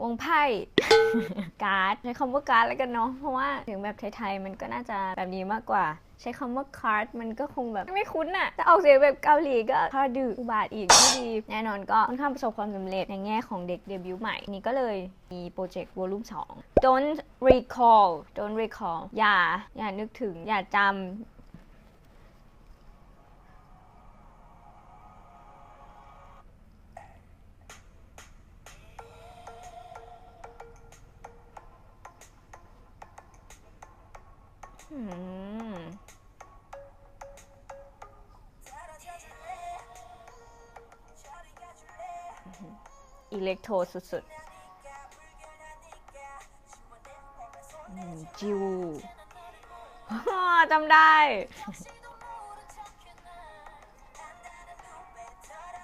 วงไพ่ การ์ดใช้คำว่าการ์ดแล้วกันเนาะเพราะว่าถึงแบบไทยๆมันก็น่าจะแบบนี้มากกว่า ใช้คำว่าคาร์ดมันก็คงแบบไม่คุ้นอะแต่ออกเสียงแบบเกาหลีก็คาดืออุบาทอีกที่ดี แน่นอนก็ค่อนข้างประสบความสำเร็จในแง่ของเด็กเดบิวต์ใหม่ นี่ก็เลยมีโปรเจกต์วอลุ่ม2 don't recall don't recall อย่า อย่านึกถึง อย่าจำ อิเล็กโทรสุดๆจิวจำได้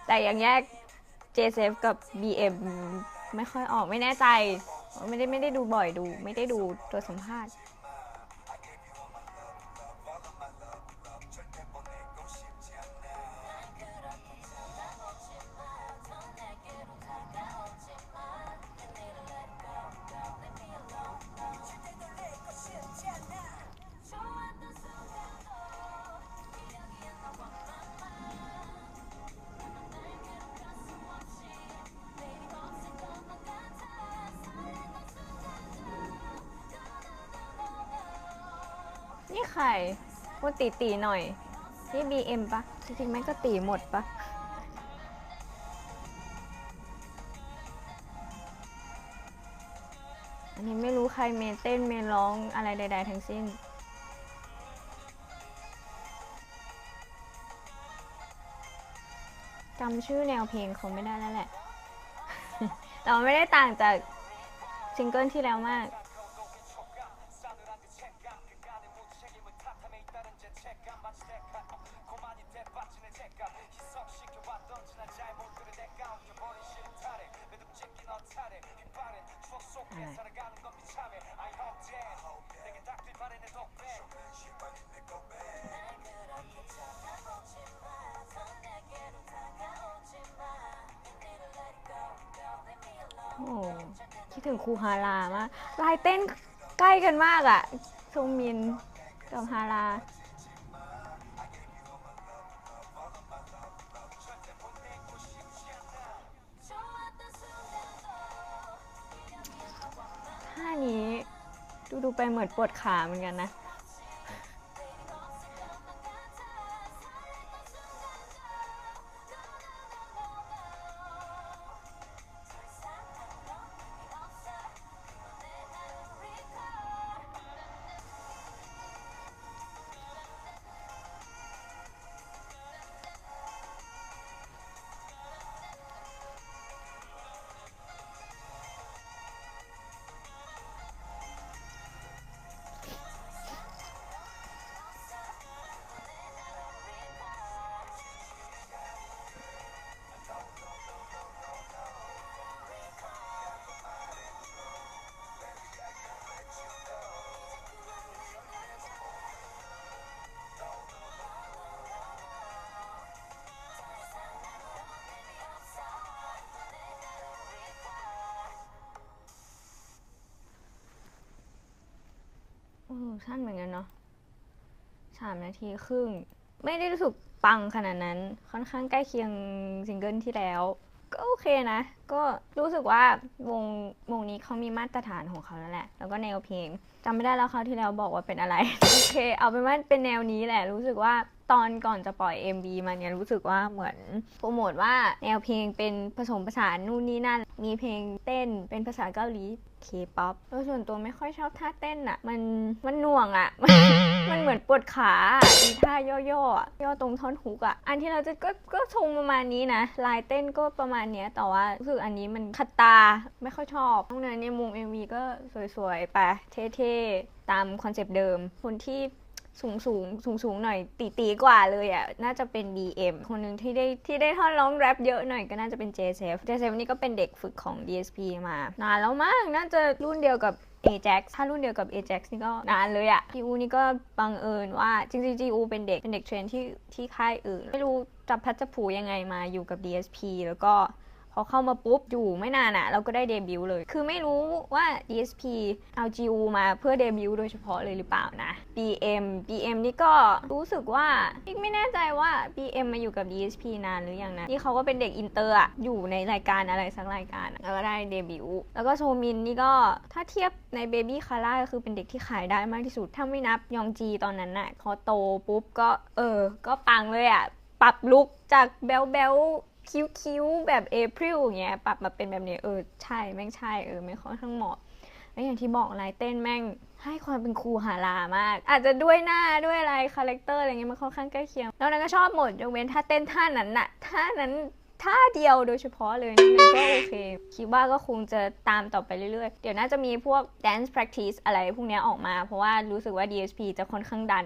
แต่ยังแยก JSF กับ BM ไม่ค่อยออกไม่แน่ใจ ไม่ได้ไม่ได้ดูบ่อยดู ไม่ได้ดูตัวสัมภาษณ์ นี่ใครพูดตีตีๆหน่อย นี่ BM ปะจริงๆแม่ก็ตีหมดปะอันนี้ไม่รู้ใครเมเต้นเมร้องอะไรใด ๆ ทั้งสิ้น จำชื่อแนวเพลงเขาไม่ได้แล้วแหละ แต่ไม่ได้ต่างจากซิงเกิลที่แล้วมาก โอ้คิดถึงครูฮารามากลายเต้นใกล้กันมากอะซงมินกับฮารา นี้ ดูดูไปเหมือนปวดขาเหมือนกันนะ สั้นเหมือนกันเนาะสามนาทีครึ่ง ไม่ได้รู้สึกปังขนาดนั้น ค่อนข้างใกล้เคียงซิงเกิลที่แล้ว ก็โอเคนะ ก็รู้สึกว่าวงวงนี้เขามีมาตรฐานของเขาแล้วแหละ แล้วก็แนวเพลงจำไม่ได้แล้วเขาวที่แล้วบอกว่าเป็นอะไร โอเค เอาเป็นว่าเป็นแนวนี้แหละ รู้สึกว่าตอนก่อนจะปล่อย MV มาเนี่ยรู้สึกว่าเหมือนโปรโมทว่าแนวเพลงเป็นผสมผสานนู่นนี่นั่น มีเพลงเต้นเป็นภาษาเกาหลี K-POP โดยส่วนตัวไม่ค่อยชอบท่าเต้นอะมันมันหน่วงอะมันเหมือนปวดขาอีท่าย่อๆย่อตรงท่อนฮุกอะอันที่เราจะก็ก็ชงประมาณนี้นะลายเต้นก็ประมาณเนี้ยแต่ว่ารู้สึกอันนี้มันขัดตาไม่ค่อยชอบตรงนั้นในมุม MV ก็สวยๆ ไป เท่ๆ ตามคอนเซปต์เดิม คนที่สูงสูงสูงสูงๆหน่อยตีตีๆกว่าเลยอะ่ะ น่าจะเป็น DM คนหนึ่งที่ได้ที่ได้ท่อนร้องแรปเยอะหน่อยก็น่าจะเป็น JSF JSF นี่ก็เป็นเด็กฝึกของ DSP มานานแล้วมากน่าจะรุ่นเดียวกับ Ajax ถ้ารุ่นเดียวกับ Ajax นี่ก็นานเลยอะจีอูนี่ก็บังเอิญว่าจริงๆจีอูเป็นเด็กเป็นเด็กเทรนที่ที่ค่ายอื่น ไม่รู้จับพัดจับผูยังไงมาอยู่กับ DSP แล้วก็ พอเข้ามาปุ๊บอยู่ไม่นานอะเราก็ได้เดบิวต์เลย คือไม่รู้ว่า DSP เอา GU มาเพื่อเดบิวต์โดยเฉพาะเลยหรือเปล่านะ BM BM นี่ก็รู้สึกว่าอีกไม่แน่ใจว่า BM มาอยู่กับ DSP นานหรือยังนะนี่เขาก็เป็นเด็กอินเตอร์อะอยู่ในรายการอะไรสักรายการแล้วก็ได้เดบิวต์แล้วก็โชมินนี่ก็ถ้าเทียบใน Baby k a r a ก็คือเป็นเด็กที่ขายได้มากที่สุด ถ้าไม่นับยองจีตอนนั้นน่ะพอโตปุ๊บก็เออ ก็ปังเลยอะปรับลุกจากแบลแบล คิ้วๆ แบบเอพริลอย่างเงี้ยปรับมาเป็นแบบนี้เออใช่แม่งใช่เออไม่ค่อนข้างเหมาะแล้วอย่างที่บอกลายเต้นแม่งให้ความเป็นครูหารามาก อาจจะด้วยหน้าด้วยอะไรคาแรคเตอร์อะไรเงี้ยมันค่อนข้างใกล้เคียงแล้วนั้นก็ชอบหมดยกเว้นท่าเต้นท่านั้นน่ะท่านั้นท่าเดียวโดยเฉพาะเลยนั่นก็โอเค คิดว่าก็คงจะตามต่อไปเรื่อยๆ เดี๋ยวน่าจะมีพวก dance practice อะไรพวกเนี้ยออกมา เพราะว่ารู้สึกว่า DSP จะค่อนข้างดัน